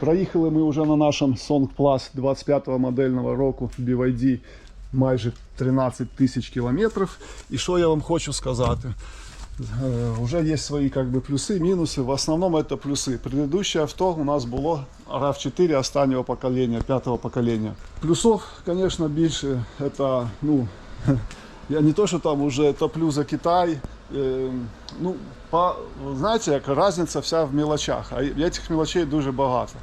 Проїхали ми вже на нашому Song Plus 25-го модельного року BYD майже 13 тисяч кілометрів. І що я вам хочу сказати? Э, Уже есть свои как бы плюсы, минусы. В основном это плюсы. Предыдущее авто у нас было RAV4 останнього поколения, пятого поколения. Плюсов, конечно, больше. Это, ну, я не то, что там уже топлю за Китай. Ну, по, знаете, як разница вся в мелочах. А этих мелочей дуже багато.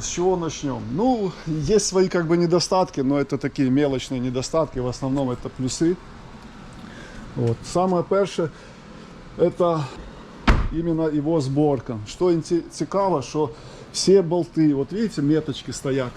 С чего начнем? Ну, есть свои как бы недостатки, но это такие мелочные недостатки. В основном это плюсы. Вот. Самое перше, это именно его сборка. Что цікаво, что все болты, вот видите, меточки стоят.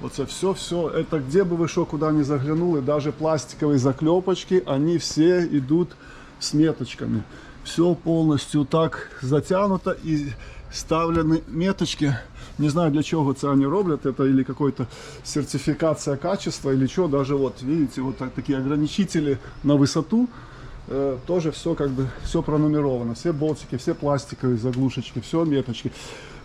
Вот это все, все, это где бы вы что, куда ни заглянули, даже пластиковые заклепочки, они все идут с меточками. Все полностью так затянуто и ставлены меточки. Не знаю для чего це они роблять, это или какой-то сертификация качества, или что, даже вот, видите, вот так- такие ограничители на высоту, Э, тоже все как бы все пронумеровано, все болтики, все пластиковые заглушечки, все меточки.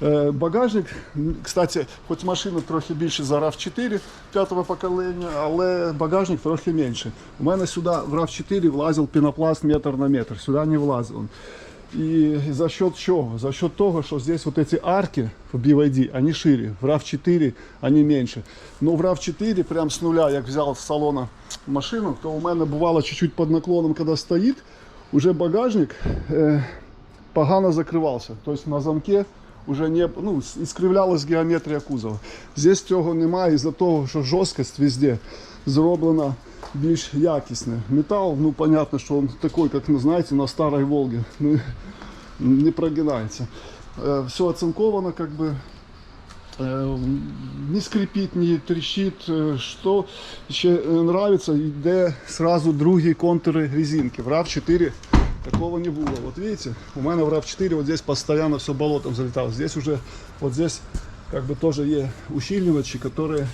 Э, багажник, м, кстати, хоч машина трохи більше за RAV4 п'ятого покоління, але багажник трохи менше. У мене сюди в RAV4 влазив пінопласт метр на метр, сюди не влазив. він. И за счет чего? За счет того, что здесь вот эти арки в BYD, они шире, в RAV4 они меньше. Но в RAV4 прям с нуля, як взял з салона машину, то у мене бувало чуть-чуть под наклоном, когда стоит, уже багажник э, погано закрывался. То есть на замке уже не, ну, с- искривлялась геометрия кузова. Здесь цього немає із-за того, що жорсткость везде зроблена більш якісне. Металл, ну понятно, що він такий, як, ну, знаєте, на старій Волге, ну, не прогинається. Э, Все оцинковано, как бы, Э, не скрипит, не трещит. Э, Что ще э, нравится, йде сразу другі контури резинки. В RAV4 такого не было. Вот видите, у меня в RAV4 вот здесь постоянно все болотом залетало. Здесь уже, вот здесь как бы тоже есть ущільнювачі, которые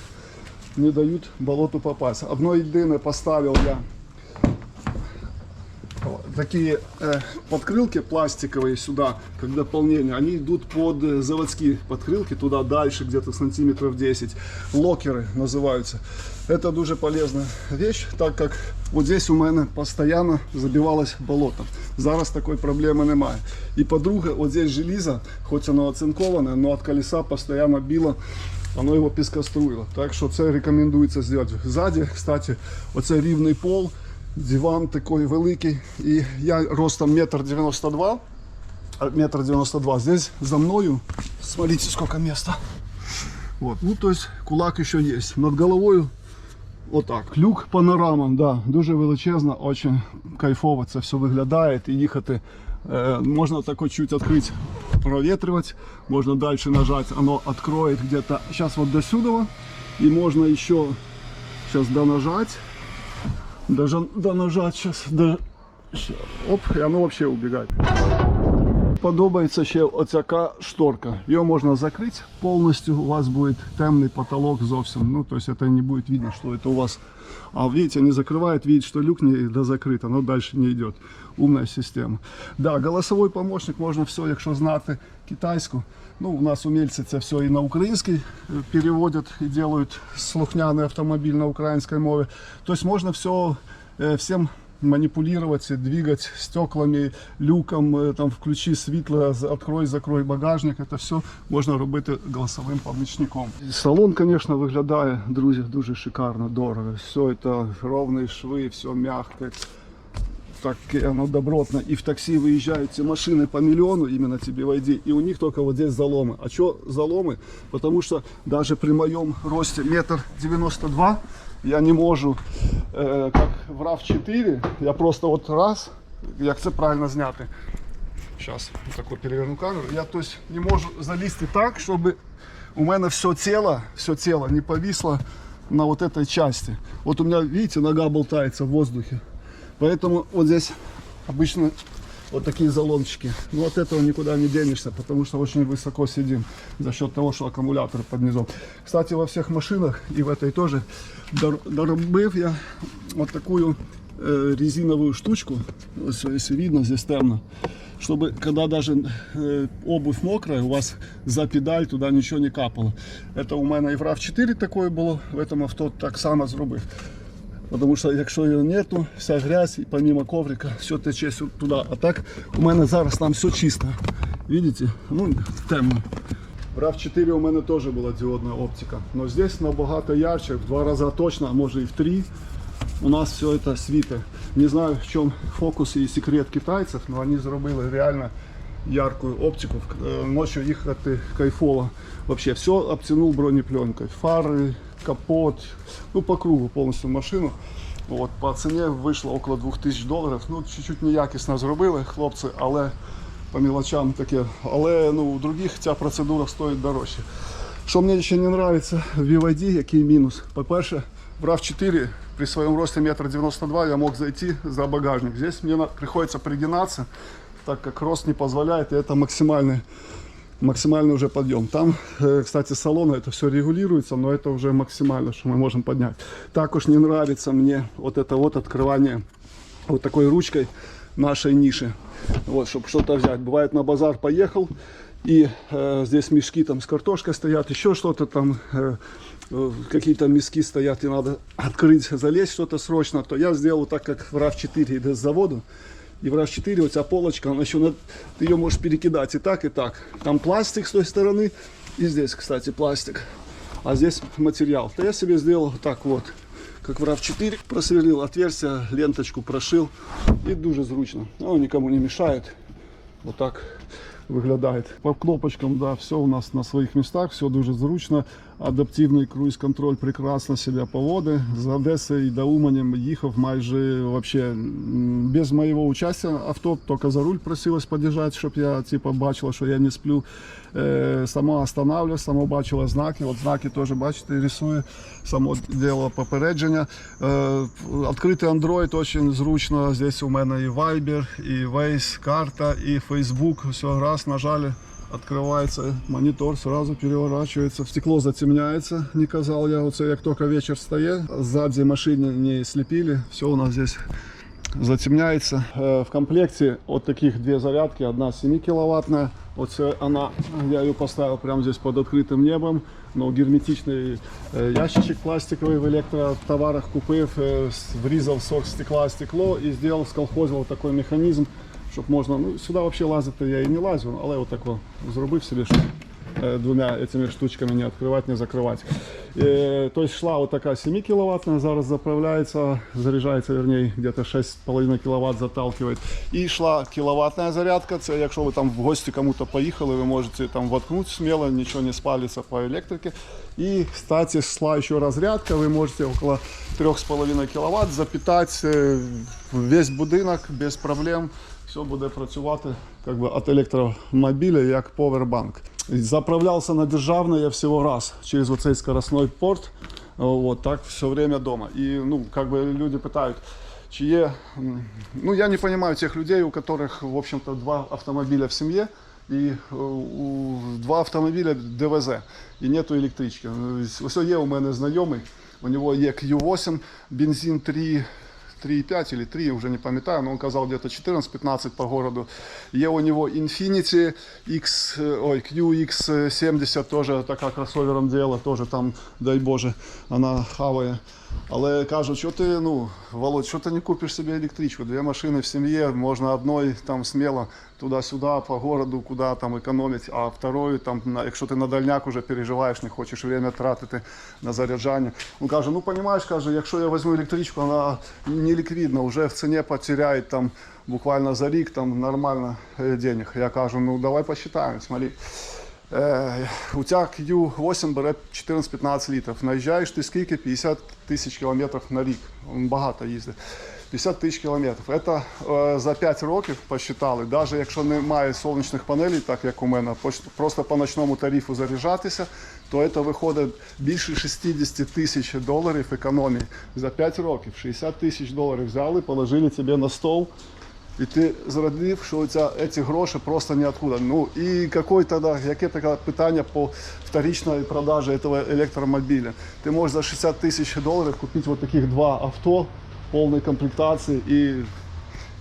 не дают болоту попасть. Одно єдине поставил я такие э, подкрылки пластиковые сюда, как дополнение, они идут под э, заводские подкрылки, туда дальше, где-то сантиметров 10. Локеры называются. Это дуже полезная вещь, так как вот здесь у мене постоянно забивалось болото. Зараз такой проблеми немає. І по-друге, вот здесь железо, хоч воно оцинковане, но от колеса постоянно било воно його піскоструїло. Так що це рекомендується зробити. Ззаді, кстати, оце рівний пол, диван такий великий. І я ростом метр девяносто два. а, Метр девяносто два. Здесь за мною, смотрите, сколько места. Вот. Ну, то есть кулак еще есть. Над головою Отак. Люк панорама, да, дуже величезна, очень кайфово це все виглядає. І їхати е, можна так чуть відкрити, проветривать, можна далі нажати, оно откроет где-то сейчас вот до сюда. И можно еще Даже донажать сейчас. До... Оп, и оно вообще убегает. Подобається ще оцяка шторка. Ее можно закрыть полностью, у вас будет темный потолок зовсім. Ну, то есть это не будет видно, что это у вас. А видите, не закрывает, видит, что люк не дозакрыт, оно дальше не идет. Умная система. Да, голосовой помощник можна все, якщо знати китайську. Ну, у нас умельці це все і на український е, переводять і делають слухняний автомобіль на українській мові. Тобто можна все е, всім манипулировать, двигать стеклами, люком, э, там, включи світло, з- открой, закрой багажник. Это все можна робити голосовим помічником. Салон, конечно, виглядає, друзі, дуже шикарно, дорого. Все це ровні шви, все мягке. Так оно добротно. И в такси выезжают эти машины по миллиону, именно тебе войди, и у них только вот здесь заломы. А что заломы? Потому что даже при моем росте метр девяносто два я не можу, э, как в RAV4, я просто вот раз, як це правильно зняти. Сейчас таку переверну камеру. Я то есть не можу залізти так, щоб у мене все тело, все тело не повисло на вот этой части. Вот у меня, видите, нога болтается в воздухе. Поэтому вот здесь обычно вот такие заломчики. Но от этого никуда не денешься, потому что очень высоко сидим за счет того, что аккумулятор под низом. Кстати, во всех машинах и в этой тоже дор- доробив я вот такую э, резиновую штучку, если видно, здесь темно, чтобы когда даже э, обувь мокрая, у вас за педаль туда ничего не капало. Это у мене і в RAV4 такое було, в этом авто так само зробив. Потому що якщо його нету, вся грязь і помимо коврика, все тече сю- туди. А так у мене зараз там все чисто. Видите? Ну, темно. В RAV4 у мене теж була діодна оптика. Но здесь набагато ярче, в два рази точно, а може і в три. У нас все это світить. Не знаю, в чому фокус і секрет китайців, но вони зробили реально яркую оптику. Э, Ночью їхати кайфово. Вообще все обтянул бронепленкой. Фары, капот, ну по кругу полностью машину. От, по ціні вийшло около 2000 доларів. Ну, чуть-чуть неякісно зробили хлопці, але по мелочам таке. Але ну, у других ця процедура стоїть дорожче. Що мені ще не подобається в BYD, який мінус. По-перше, в RAV4 при своем росте метр девяносто два я мог зайти за багажник. Здесь мне на- приходится пригинаться, так как рост не позволяет, и это максимальный, максимальный уже подъем. Там, э, кстати, салона это все регулируется, но это уже максимально, что мы можем поднять. Також не нравится мне вот это вот открывание вот такой ручкой нашей ниши. Вот, чтобы что-то взять. Бывает на базар поехал, и э, здесь мешки там с картошкой стоят, еще что-то там, э, э, какие-то миски стоят, и надо открыть, залезть что-то срочно, то я сделал так, как в RAV4 иду с завода И в RAV4 у тебя полочка, она еще, на- ты ее можешь перекидать и так, и так. Там пластик с той стороны, и здесь, кстати, пластик. А здесь материал. То я себе сделал вот так вот, как в RAV4. Просверлил отверстие, ленточку прошил. И дуже зручно. Ну, никому не мешает. Вот так виглядає. По кнопочкам, да, все у нас на своїх містах, все дуже зручно. Адаптивний круїз-контроль прекрасно себе поводить. З Одеси і до Умані їхав майже вообще без моєго участия авто, тільки за руль просилось подержати, щоб я типа бачила, що я не сплю. Е, сама останавливалась, сама бачила знаки. От знаки теж бачите, рисує. Само діло попередження. Е, відкритий Android дуже зручно. Здесь у мене і Viber, і Waze, карта, і Facebook. Все, раз нажали, открывается монитор, сразу переворачивается, стекло затемняется, не казал я, оце як только вечер стає, сзади машины не слепили, все у нас здесь затемняется. Э, В комплекте вот таких две зарядки, одна 7 киловаттная, вот она, я ее поставил прямо здесь под открытым небом, но герметичный э, ящичек пластиковый в электротоварах купив, э, врізав сок стекла стекло и сделал, сколхозил такой механизм, щоб можна, ну сюди взагалі лазити я і не лазю, але отако зробив собі, щоб е, двома цими штучками не відкривати, не закривати. Е, тобто йшла отака 7 кВт, зараз заправляється, заряджається, вернее, где-то 6,5 кВт заталкиває. І йшла кіловатна зарядка, це якщо ви там в гості кому-то поїхали, ви можете там воткнути смело, нічого не спалиться по електриці. І, кстати, шла ще розрядка, ви можете около 3,5 кВт запитати е, весь будинок без проблем Все буде працювати как би, від електромобіля як повербанк. Заправлявся на державне я всього раз через оцей скоростной порт. Вот так все время дома. І ну, как бы люди питають, чи є. Ну, я не понимаю тех людей, у которых, в общем-то, два автомобиля в семье. І е, у два автомобіля ДВЗ і нету електрички. Ось є у мене знайомий, у нього є Q8, бензин 3, 3,5 или 3, уже не пам'ятаю, но он казал где-то 14-15 по городу. Є у него Infiniti X, э, ой, QX70, тоже така кроссовером дело, тоже там, дай Боже, вона хаває. Але кажуть, що ти, ну, Володь, що ти не купиш собі електричку? Дві машини в сім'ї, можна одною там сміло Туди-сюди по городу, куди там економити, а второю, там, на, якщо ти на дальняк уже переживаєш, не хочеш время тратити на заряджання. Він каже, ну розумієш, каже, якщо я візьму електричку, вона не ліквідна, вже в ціні потеряє там буквально за рік там нормально е, денег. Я кажу, ну давай посчитаємо, смотри. Е, у тебя Q8 бере 14-15 літрів. Наїжджаєш ти скільки? 50 тисяч кілометрів на рік. Він багато їздить. 50 тисяч кілометрів. Це е, за 5 років посчитали, навіть якщо немає сонячних панелей, так як у мене, просто по ночному тарифу заряджатися, то це виходить більше 60 тисяч доларів економії. За 5 років 60 тисяч доларів взяли, положили тебе на стол. І ти зрадив, що ці гроші просто ніоткуда. Ну і який тоді, яке таке питання по вторичної продажі цього електромобіля? Ти можеш за 60 тисяч доларів купити вот таких два авто, полной комплектации и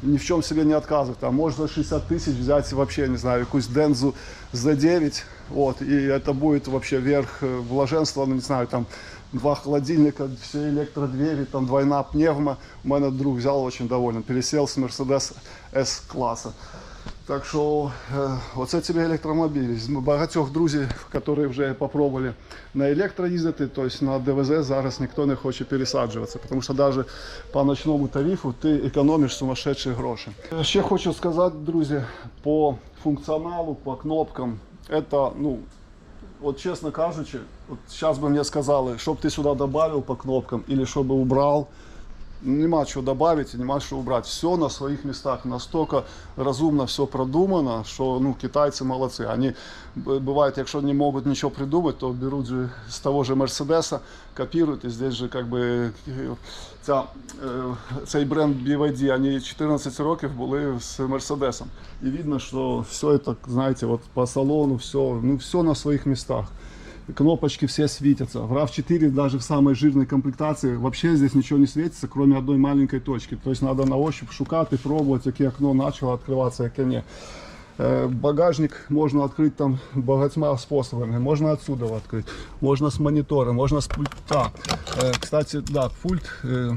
ни в чем себе не отказывать. Там можно 60 тысяч взять вообще, не знаю, какую-то Дензу за 9, вот, и это будет вообще верх э, блаженства, ну, не знаю, там, два холодильника, все электродвери, там, двойна пневма. У мене друг взял, очень доволен, пересел с Mercedes S-класса. Так що е, оце тобі електромобіль. З багатьох друзів, які вже попробували на електро їздити, тобто на ДВЗ зараз ніхто не хоче пересаджуватися, тому що навіть по ночному тарифу ти економиш сумасшедші гроші. Е, Ще хочу сказати, друзі, по функціоналу, по кнопкам, це, ну, от чесно кажучи, от зараз би мені сказали, щоб ти сюди додав по кнопкам, або щоб убрав, нема чего добавить и нема что убрать. Все на своих местах. Настолько разумно все продумано, что ну, китайцы молодцы. Они, б- бывает, якщо не могут ничего придумать, то берут же с того же Мерседеса, копируют. И здесь же как бы э, ця, е, цей бренд BYD, они 14 років були з Мерседесом. И видно, что все это, знаете, вот по салону, все, ну, все на своих местах Кнопочки все светятся. В RAV4 даже в самой жирной комплектации вообще здесь ничего не светится, кроме одной маленькой точки. То есть надо на ощупь шукати, пробовать, яке окно начало открываться, яке не. Е, Багажник можно открыть там багатьма способами. Можно отсюда открыть, можно с монитора, можно с пульта. Э, Кстати, да, пульт э,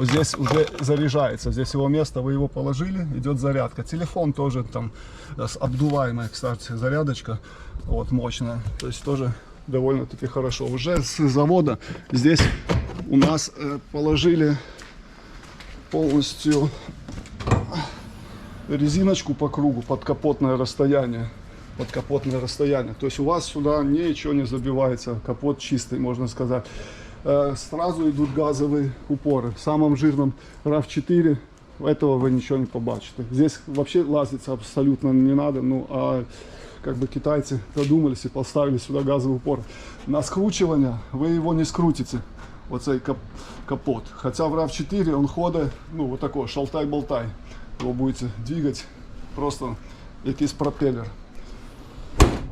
здесь уже заряжается. Здесь его место, вы его положили, идет зарядка. Телефон тоже там э, обдуваемая, кстати, зарядочка, вот мощная. То есть тоже довольно-таки хорошо. Уже с завода здесь у нас э, положили полностью резиночку по кругу под капотное расстояние. Под капотное расстояние. То есть у вас сюда ничего не забивается. Капот чистый, можно сказать. Э, Сразу идут газовые упоры. В самом жирном RAV4 этого вы ничего не побачите. Здесь вообще лазиться абсолютно не надо. Ну, а как бы китайцы додумались и поставили сюда газовый упор. На скручивание вы его не скрутите. Оцей кап- капот. Хотя в RAV4 он ходит, ну, вот такой, шалтай-болтай. Его будете двигать просто якийсь пропеллер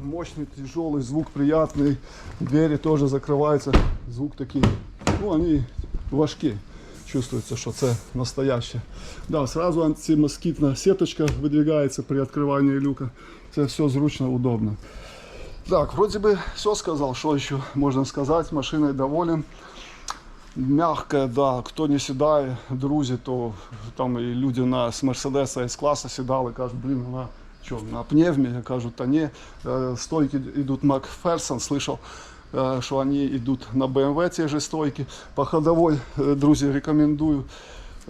Мощный, тяжелый, звук приятный. Двери тоже закрываются. Звук такие, ну, они важки. Чувствуется, что это настоящее. Да, сразу антимоскитная сеточка выдвигается при открывании люка. Это все зручно, удобно. Так, вроде бы все сказал, что еще можно сказать. Машиной доволен. Мягкая, да, хто не сідає, друзі, то там і люди на з Мерседеса з класу сідали, кажуть, блін, вона що, на пневмі? Я кажу, та ні, Е, стойки йдуть Макферсон, слышав, е, що вони йдуть на BMW ці ж стойки. По ходовой, е, друзі, рекомендую.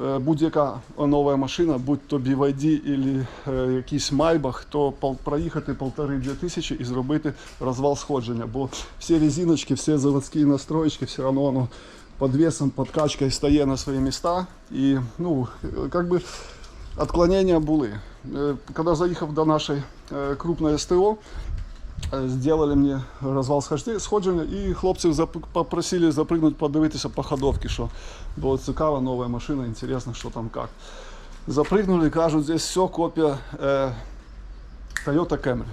Е, Будь-яка нова машина, будь то BYD або якийсь Майбах, то пол- проїхати полтори-дві тисячі і зробити розвал сходження. Бо всі резиночки, всі заводські настроєчки, все одно воно под весом, подкачкой стає на свої міста. І ну, как бы отклонения були. Е, Когда заїхав до нашої е, крупної СТО, е, сделали мені розвал схожде- сходження, і хлопців зап- попросили запрыгнути, подивитися по ходовці, що було цікаво, нова машина, інтересно, що там як. Запрыгнули, кажуть, здесь все копія е, Toyota Camry.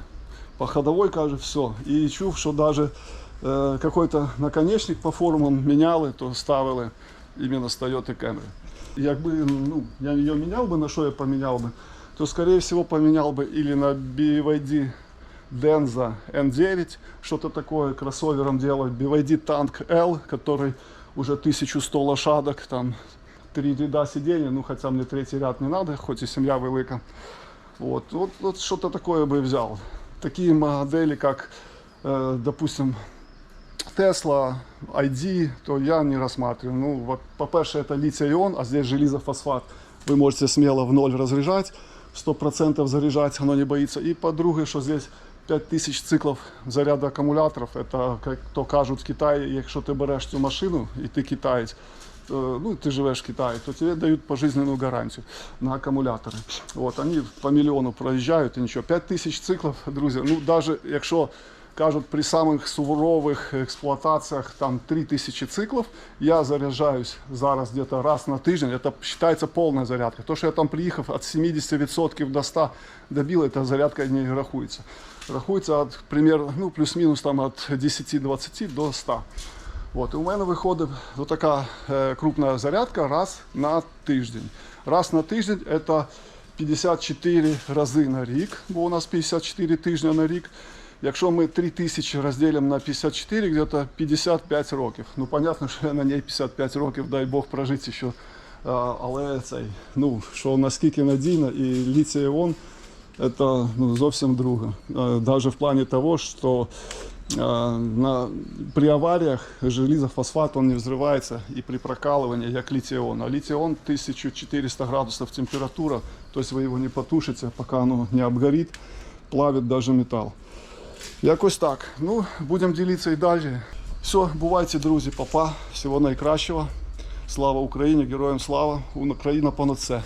По ходовой, кажуть, все. І чув, що даже е, какой-то наконечник по форумам міняли, то ставили іменно з Toyota Camry. Якби ну, я її міняв би, на що я поміняв би, то скорее всего поміняв би или на BYD Denza N9, что-то такое кроссовером делать, BYD Tank L, который уже 1100 лошадок, там три ряда сидений, ну хотя мне третий ряд не надо, хоть и семья велика. Вот, вот, вот что-то такое бы взял. Такие модели, как, э, допустим, Tesla, ID, то я не рассматриваю. Ну, по-перше, это литий-ион, а здесь железофосфат. Вы можете смело в ноль разряжать, 100% заряжать, оно не боится. И по-друге, что здесь 5000 циклов заряда аккумуляторов. Это, как то кажуть в Китаї, якщо ти береш цю машину і ти китаєць, то, ну, ти живеш в Китаї, то тебе дають пожизненную гарантию на аккумуляторы. Вот, они по миллиону проезжают и ничего. 5000 циклов, друзі, ну, даже якщо кажуть, при самих суворових експлуатаціях там 3000 циклів, я заряджаюсь зараз где-то раз на тиждень, это считается полная зарядка. То, що я там приїхав від 70% до 100 добил, это зарядка не рахується. Рахується от примерно, ну, плюс-минус там от 10-20 до 100. От, і у мене виходить така е, крупна зарядка раз на тиждень. Раз на тиждень це 54 рази на рік, бо у нас 54 тижні на рік. Якщо ми 3 тисячі розділимо на 54, где-то 55 років. Ну, понятно, що я на ній 55 років, дай Бог прожити ще. А, але цей, ну, що наскільки надійно і літій іон це ну, зовсім друге. А, Даже в плані того, що а, на, при аваріях железофосфат он не взрывается и при прокалывании, як литий-ион. А литий-ион 1400 градусов температура, то есть вы его не потушите, пока оно не обгорит, плавит даже металл. Якось так. Ну, будемо ділитися і далі. Все, бувайте, друзі, папа. Всього найкращого. Слава Україні, героям слава. Україна понад все.